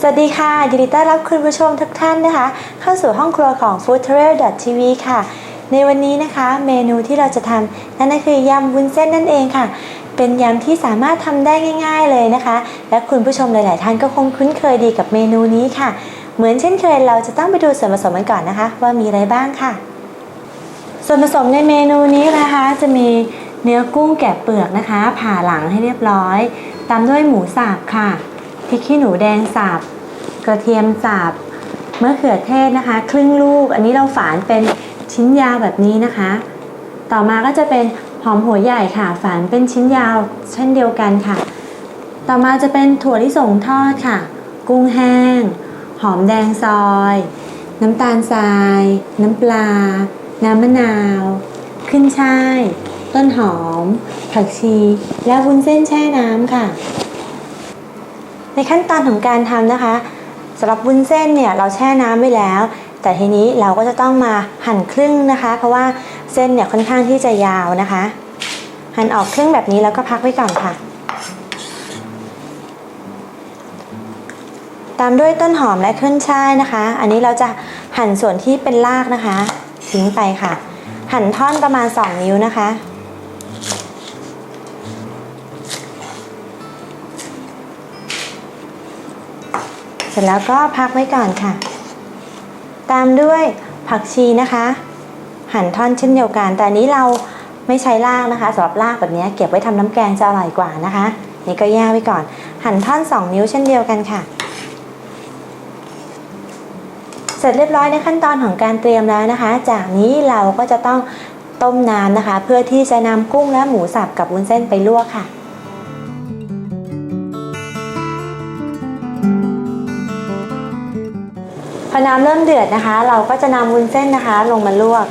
สวัสดีค่ะ ยินดีต้อนรับคุณผู้ชมทุกท่านนะคะ เข้าสู่ห้องครัวของ f o o d t r a i l TV ค่ะ ในวันนี้นะคะ เมนูที่เราจะทำนั่นก็คือยำวุ้นเส้นนั่นเองค่ะ เป็นยำที่สามารถทำได้ง่าย ๆเลยนะคะ และคุณผู้ชมหลาย ๆ ท่านก็คงคุ้นเคยดีกับเมนูนี้ค่ะ เหมือนเช่นเคยเราจะต้องไปดูส่วนผสมกันก่อนนะคะ ว่ามีอะไรบ้างค่ะ ส่วนผสมในเมนูนี้นะคะจะมี เนื้อกุ้งแกะเปลือกนะคะ ผ่าหลังให้เรียบร้อย ตามด้วยหมูสับค่ะพริกขี้หนูแดงสับกระเทียมสับมะเขือเทศนะคะ ครึ่งลูก อันนี้เราฝานเป็นชิ้นยาวแบบนี้นะคะ ต่อมาก็จะเป็นหอมหัวใหญ่ค่ะ ฝานเป็นชิ้นยาวเช่นเดียวกันค่ะ ต่อมาจะเป็นถั่วลิสงทอดค่ะ กุ้งแห้ง หอมแดงซอย น้ำตาลทราย น้ำปลา น้ำมะนาว ขึ้นช่าย ต้นหอม ผักชี และวุ้นเส้นแช่น้ำค่ะ ในขั้นตอนของการทำนะคะสำหรับวุ้นเส้นเนี่ยเราแช่น้ำไว้แล้ว แต่ทีนี้เราก็จะต้องมาหั่นครึ่งนะคะ เพราะว่าเส้นเนี่ยค่อนข้างที่จะยาวนะคะ หั่นออกครึ่งแบบนี้แล้วก็พักไว้ก่อนค่ะ ตามด้วยต้นหอมและขึ้นช่ายนะคะ อันนี้เราจะหั่นส่วนที่เป็นรากนะคะ ทิ้งไปค่ะ หั่นท่อนประมาณ 2 นิ้วนะคะ ร็จแล้วก็พักไว้ก่อนค่ะ ตามด้วยผักชีนะคะ หั่นท่อนเช่นเดียวกัน แต่นนี้เราไม่ใช้รากนะคะสำหรับรากแบบนี้เก็บไว้ทำน้ำแกงจะอร่อยกว่านะคะ นี่ก็แยกไว้ก่อน หั่นท่อน 2 นิ้วเช่นเดียวกันค่ะ เสร็จเรียบร้อยในขั้นตอนของการเตรียมแล้วนะคะ จากนี้เราก็จะต้องต้มน้ำนะคะ เพื่อที่จะนำกุ้งและหมูสับกับวุ้นเส้นไปลวกค่ะ อน้ำเริ่มเดือดนะคะ เราก็จะนำวุ้นเส้นนะคะ ลงมาลวก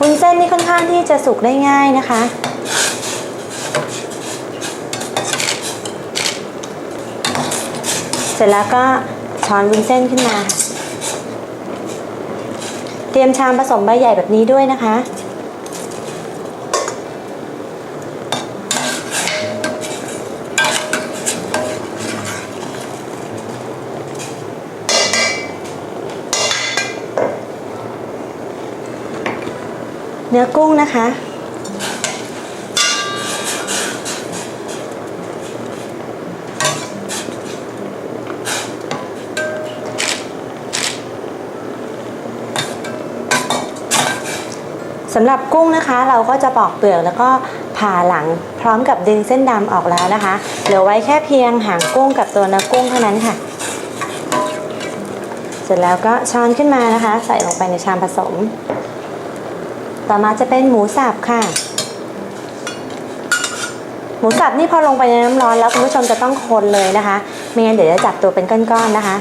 วุ้นเส้นนี่ค่อนข้างที่จะสุกได้ง่ายนะคะ เสร็จแล้วก็ช้อนวุ้นเส้นขึ้นมา เตรียมชามผสมใบใหญ่แบบนี้ด้วยนะคะ เนื้อกุ้งนะคะ สำหรับกุ้งนะคะ เราก็จะปอกเปลือกแล้วก็ผ่าหลังพร้อมกับดึงเส้นดำออกแล้วนะคะ เหลือไว้แค่เพียงหางกุ้งกับตัวเนื้อกุ้งเท่านั้นค่ะ เสร็จแล้วก็ช้อนขึ้นมานะคะ ใส่ลงไปในชามผสม ต่อมาจะเป็นหมูสับค่ะ หมูสับนี่พอลงไปในน้ำร้อนแล้วคุณผู้ชมจะต้องคนเลยนะคะไม่งั้นเดี๋ยวจะจับตัวเป็นก้อนๆนะคะ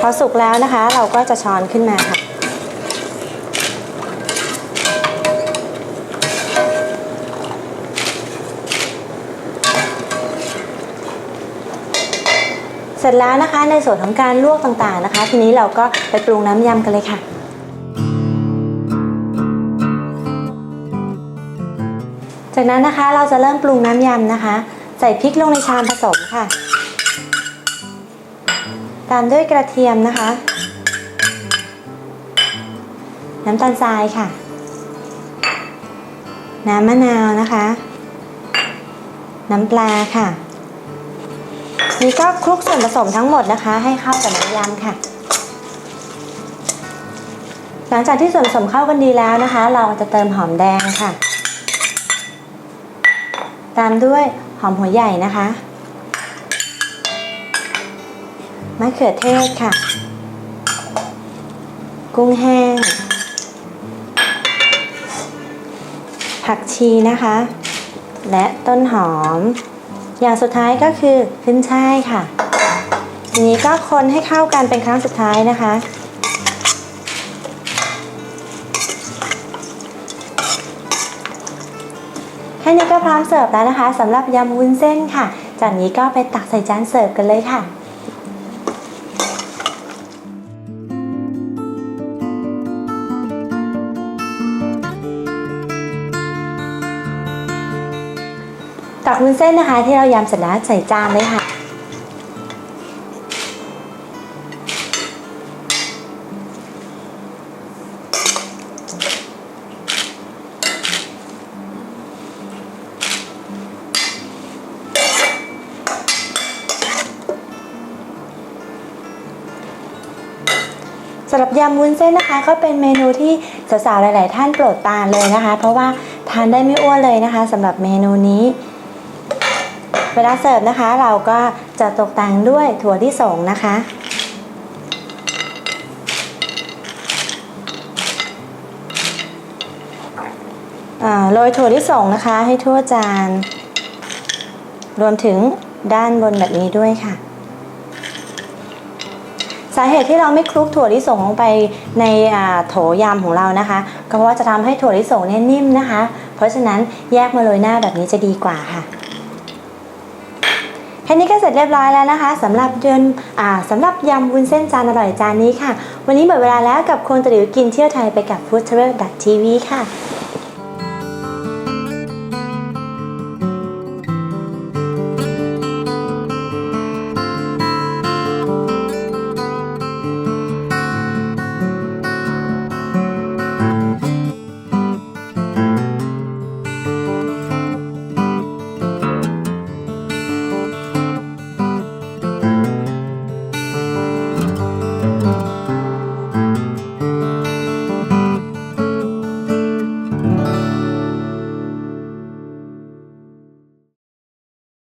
พอสุกแล้วนะคะ เราก็จะช้อนขึ้นมาค่ะ ร็จแล้วนะคะในส่วนของการลวกต่างๆนะคะ ทีนี้เราก็ไปปรุงน้ำยำกันเลยค่ะจากนั้นนะคะเราจะเริ่มปรุงน้ำยำนะคะ ใส่พริกลงในชามผสมค่ะ ตามด้วยกระเทียมนะคะ น้ำตาลทรายค่ะ น้ำมะนาวนะคะ น้ำปลาค่ะ นี่ก็คลุกส่วนผสมทั้งหมดนะคะ ให้เข้ากับน้ำยำค่ะ หลังจากที่ส่วนผสมเข้ากันดีแล้วนะคะ เราจะเติมหอมแดงค่ะ ตามด้วยหอมหัวใหญ่นะคะมะเขือเทศค่ะ กุ้งแห้ง ผักชีนะคะ และต้นหอม อย่างสุดท้ายก็คือขึ้นช่ายค่ะทีนี้ก็คนให้เข้ากันเป็นครั้งสุดท้ายนะคะ แค่นี้ก็พร้อมเสิร์ฟแล้วนะคะสำหรับยำวุ้นเส้นค่ะ จากนี้ก็ไปตักใส่จานเสิร์ฟกันเลยค่ะ ตักวุ้นเส้นนะคะ ที่เรายำเสร็จแล้วใส่จานเลยค่ะ สำหรับยำวุ้นเส้นนะคะ ก็เป็นเมนูที่สาวๆหลาย ๆ ท่านโปรดปรานเลยนะคะ เพราะว่าทานได้ไม่อ้วนเลยนะคะสำหรับเมนูนี้ เวลาเสิร์ฟนะคะ เราก็จะตกแต่งด้วยถั่วที่สงนะคะ โรยถั่วที่สงนะคะ ให้ทั่วจาน รวมถึงด้านบนแบบนี้ด้วยค่ะ สาเหตุที่เราไม่คลุกถั่วลิสงลงไปในโถยำของเรานะคะ ก็เพราะว่าจะทำให้ถั่วลิสงเนี่ยนิ่มนะคะ เพราะฉะนั้นแยกมาโรยหน้าแบบนี้จะดีกว่าค่ะ ค่นี้ก็เสร็จเรียบร้อยแล้วนะคะสำหรับเดือนอ่าสำหรับยำวุ้นเส้นจานอร่อยจานนี้ค่ะ วันนี้หมดเวลาแล้วกับคนตะหลิวกินเที่ยวไทยไปกับ food travel tv ค่ะ